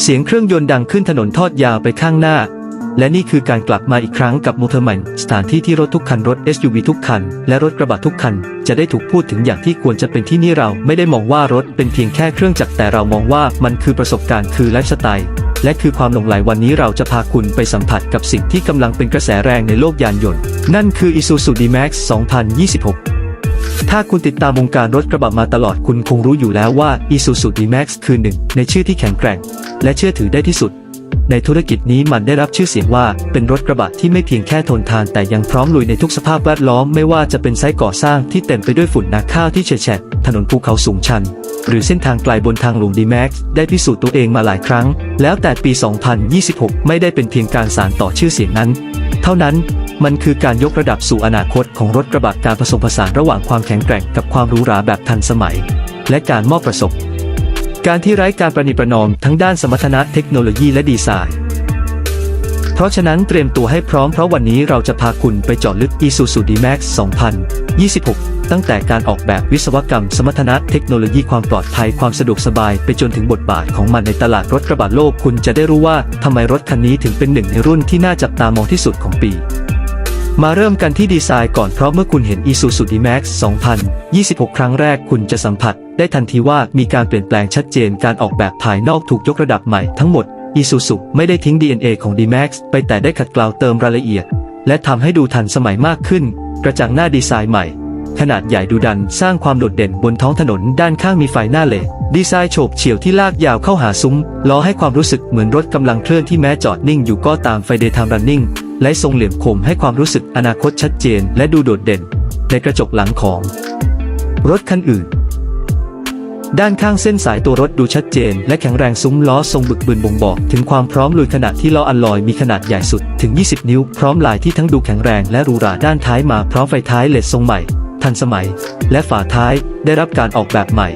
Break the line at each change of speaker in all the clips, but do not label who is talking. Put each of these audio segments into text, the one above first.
เสียงเครื่องยนต์ดังขึ้นถนนทอดยาวไปข้างหน้า และนี่คือการกลับมาอีกครั้งกับมูเทอร์แมนสถานที่ที่รถทุกคันรถ SUV ทุกคัน และรถกระบะทุกคัน จะได้ถูกพูดถึงอย่างที่ควรจะเป็นที่นี่เราไม่ได้มองว่ารถเป็นเพียงแค่เครื่องจักรแต่เรามองว่ามันคือประสบการณ์คือไลฟ์สไตล์และคือความหลงไหลวันนี้เราจะพาคุณไปสัมผัสกับสิ่งที่กำลังเป็นกระแสแรงในโลกยานยนต์ นั่นคือ Isuzu D-Max 2026 ถ้าคุณติดตามวงการรถกระบะมาตลอดคุณคงรู้อยู่แล้วว่า Isuzu D-Max คือหนึ่งในชื่อที่แข็งแกร่ง และเชื่อถือได้ที่สุด ในธุรกิจนี้มันได้รับชื่อเสียงว่าเป็นรถกระบะที่ไม่เพียงแค่ทนทาน แต่ยังพร้อมลุยในทุกสภาพแวดล้อมไม่ว่าจะเป็นไซต์ก่อสร้างที่เต็มไปด้วยฝุ่นนาข้าวที่เฉะแฉะถนนภูเขาสูงชัน หรือเส้นทางไกลบนทางหลวง D-Max ได้พิสูจน์ตัวเองมาหลายครั้ง แล้วแต่ปี 2026 ไม่ได้เป็นเพียงการสานต่อชื่อเสียงนั้น เท่านั้น มันคือการยกระดับสู่อนาคตของรถกระบะการผสมผสานระหว่างความแข็งแกร่งกับความหรูหราแบบทันสมัย และการมอบประสบ การที่ไร้การประนีประนอมทั้งด้านสมรรถนะเทคโนโลยีและดีไซน์ เพราะฉะนั้นเตรียมตัวให้พร้อมเพราะวันนี้เราจะพาคุณไปเจาะลึก Isuzu D-Max 2026 ตั้งแต่การออกแบบวิศวกรรม สมรรถนะเทคโนโลยีความปลอดภัยความสะดวกสบายไปจนถึงบทบาทของมันในตลาดรถกระบะโลกคุณจะได้รู้ว่าทำไมรถคันนี้ถึงเป็นหนึ่งในรุ่นที่น่าจับตามองที่สุดของปี มาเริ่มกันที่ดีไซน์ก่อนเพราะเมื่อคุณเห็น Isuzu D-Max 2026 ครั้งแรกคุณจะสัมผัส ได้ทันทีว่ามีการเปลี่ยนแปลงชัดเจนการออกแบบภายนอกถูกยกระดับใหม่ทั้งหมด Isuzu ไม่ได้ทิ้ง DNA ของ D-Max ไปแต่ได้ขัดเกลาเติมรายละเอียด และทำให้ดูทันสมัยมากขึ้น กระจังหน้าดีไซน์ใหม่ ขนาดใหญ่ดูดันสร้างความโดดเด่นบนท้องถนนด้านข้างมีไฟหน้าเลดดีไซน์โฉบเฉี่ยวที่ลากยาวเข้าหาซุ้มล้อให้ความรู้สึกเหมือนรถกำลังเคลื่อนที่แม้จอดนิ่งอยู่ก็ตามไฟเดย์ไทม์รันนิ่ง และทรงเหลี่ยมคมให้ความรู้สึกอนาคตชัดเจนและดูโดดเด่น ในกระจกหลังของ รถคันอื่น ด้านข้างเส้นสายตัวรถดูชัดเจน และแข็งแรงซุ้มล้อทรงบึกบึนบ่งบอก ถึงความพร้อมลุยขณะที่ล้ออัลลอยมีขนาดใหญ่สุดถึง 20 นิ้ว พร้อมลายที่ทั้งดูแข็งแรงและหรูหราด้านท้ายมาพร้อมไฟท้ายเลดทรงใหม่ ทันสมัย และฝาท้ายได้รับการออกแบบใหม่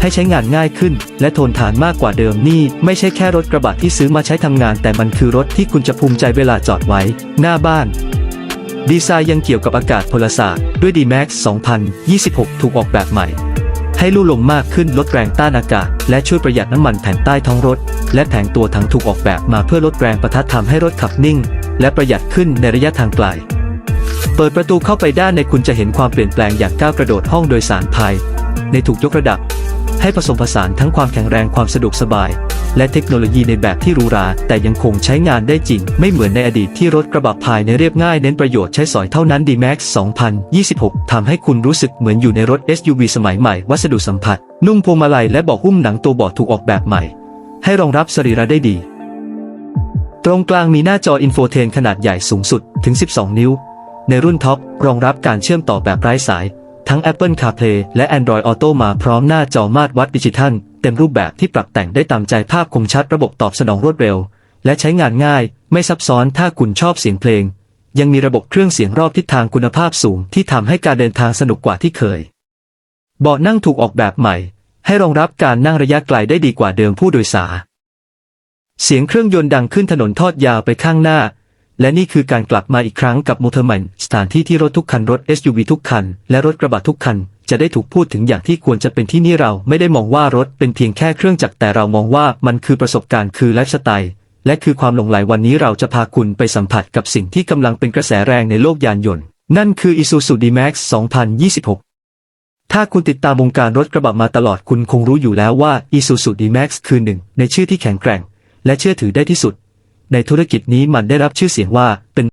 ให้ใช้งานง่ายขึ้น และทนทานมากกว่าเดิมนี่ ไม่ใช่แค่รถกระบะที่ซื้อมาใช้ทำงาน แต่มันคือรถที่คุณจะภูมิใจเวลาจอดไว้ หน้าบ้านดีไซน์ยังเกี่ยวกับอากาศพลศาสตร์ด้วย D-Max 2026 ถูกออกแบบใหม่ ให้ลู่ลมมากขึ้นลดแรงต้านอากาศ และช่วยประหยัดน้ำมันแผ่นใต้ท้องรถ และแผงตัวถังถูกออกแบบมาเพื่อลดแรงประทะทำให้รถขับนิ่ง และประหยัดขึ้นในระยะทางไกล เปิดประตูเข้าไปด้านในคุณจะเห็นความเปลี่ยนแปลงอย่างก้าวกระโดดห้องโดยสารภายในถูกยกระดับ ให้ผสมผสานทั้งความแข็งแรงความสะดวกสบาย และเทคโนโลยีในแบบที่หรูหรา แต่ยังคงใช้งานได้จริง ไม่เหมือนในอดีตที่รถกระบะภายในเรียบง่ายเน้นประโยชน์ใช้สอยเท่านั้น D-Max 2026 ทำให้คุณรู้สึกเหมือนอยู่ในรถ SUV สมัยใหม่ วัสดุสัมผัส นุ่มพวงมาลัยและเบาะหุ้มหนังตัวเบาะถูกออกแบบใหม่ ให้รองรับสรีระได้ดี ตรงกลางมีหน้าจออินโฟเทนขนาดใหญ่สูงสุดถึง 12 นิ้ว ในรุ่นท็อปรองรับการเชื่อมต่อแบบไร้สาย ทั้ง Apple CarPlay และ Android Auto มาพร้อมหน้าจอมาตรวัดดิจิทัล เต็มรูปแบบที่ปรับแต่งได้ตามใจภาพคมชัดระบบตอบสนองรวดเร็ว และใช้งานง่าย ไม่ซับซ้อนถ้าคุณชอบเสียงเพลง ยังมีระบบเครื่องเสียงรอบทิศทางคุณภาพสูงที่ทำให้การเดินทางสนุกกว่าที่เคย เบาะนั่งถูกออกแบบใหม่ ให้รองรับการนั่งระยะไกลได้ดีกว่าเดิมผู้โดยสารเสียงเครื่องยนต์ดังขึ้นถนนทอดยาวไปข้างหน้า และนี่คือการกลับมาอีกครั้งกับมูเทอร์แมนสถานที่ที่รถทุกคันรถ SUV ทุกคัน และรถกระบะทุกคัน จะได้ถูกพูดถึงอย่างที่ควรจะเป็นที่นี่เราไม่ได้มองว่ารถเป็นเพียงแค่เครื่องจักรแต่เรามองว่ามันคือประสบการณ์คือไลฟ์สไตล์และคือความหลงไหลวันนี้เราจะพาคุณไปสัมผัสกับสิ่งที่กำลังเป็นกระแสแรงในโลกยานยนต์ นั่นคือ Isuzu D-Max 2026 ถ้าคุณติดตามวงการรถกระบะมาตลอดคุณคงรู้อยู่แล้วว่า Isuzu D-Max คือหนึ่งในชื่อที่แข็งแกร่ง และเชื่อถือได้ที่สุด ในธุรกิจนี้มันได้รับชื่อเสียงว่าเป็น